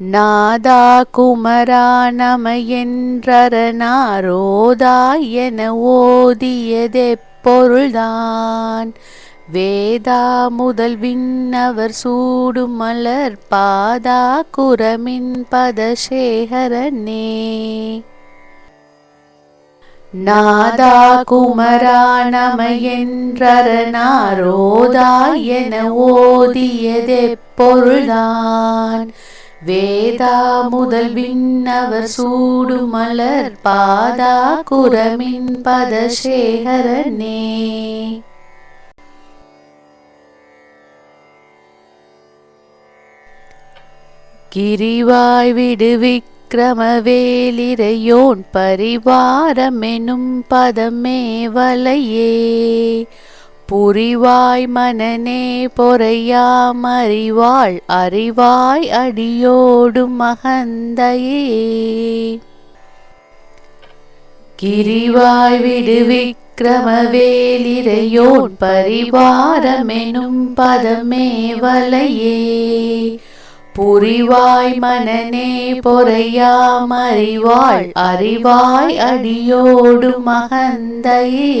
நாதா குமரா நம நமையென்றரணாரோதா என ஓதியதே பொருள்தான் வேதா முதல் விண்ணவர் சூடும் மலர் பாதா குரமின் பதசேகரனே. நாதா குமரா நம நமையென்றரணாரோதா என ஓதியதே பொருள்தான் வேதா முதல் விண்ணவர் சூடு மலர் பாதா குரமின் பதசேகரனே. கிரிவாய் விடு கிரமவேலிரையோன் பரிவாரமெனும் பதமே வலையே. புரிவாய் மனநே பொறையாமறிவாள் அறிவாய் அடியோடும் மகந்தையே. கிரிவாய் விடுவிக்கிரமவேலிரையோன் பரிவாரமெனும் பதமே வலையே. புரிவாய் மனநே பொறையாமறிவாள் அறிவாய் அடியோடு மகந்தையே.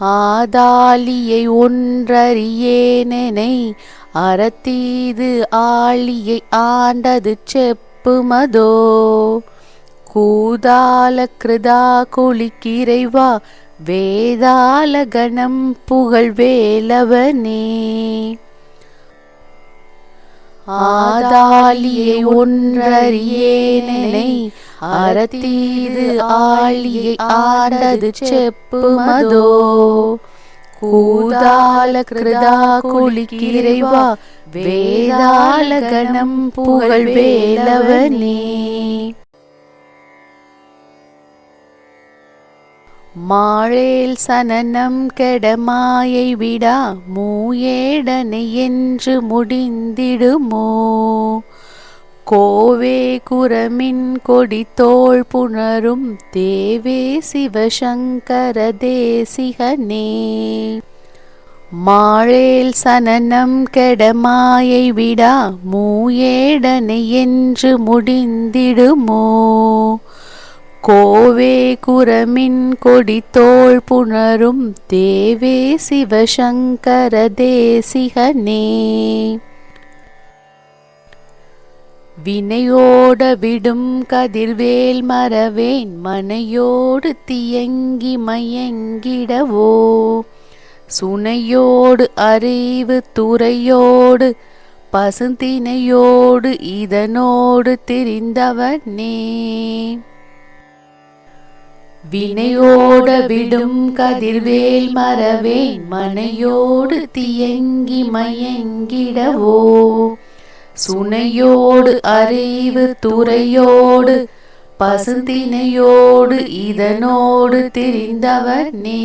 ஆதாலியை ஒன்றறியேனனை அறத்தீது ஆளியை ஆண்டது செப்புமதோ? கூதால கிருதா குளிக்கிறைவா வேதால கணம் புகழ் வேலவனே ஆதாலியை ஒன்றறியேனை அறத்தீது ஆழியை ஆண்டது செப்புமதோ கூதால கிருதா குளிக்கிறைவா வேதால கணம் புகழ் வேலவனே. மாழேல் சனனம் கெடமாயை விடா மூயேடனை என்று முடிந்திடுமோ. கோவே குரமின் கொடி தோள் புணரும் தேவே சிவசங்கர தேசிகனே. மாழேல் சனனம் கெடமாயை விடா மூயேடனை என்று முடிந்திடுமோ. கோவே குரமின் கொடி தோள் புணரும் தேவே சிவசங்கர தேசிகனே. வினையோட விடும் கதிர்வேல் மறவேன் மனையோடு தியங்கி மயங்கிடவோ. சுனையோடு அறிவு துறையோடு பசுந்தினையோடு இதனோடு திரிந்தவனே. வினையோட விடும் கதிர்வேல் மறவேன் மனையோடு தியங்கி மயங்கிடவோ. சுனையோடு அறிவு துறையோடு பசுந்தினையோடு இதனோடு திரிந்தவனே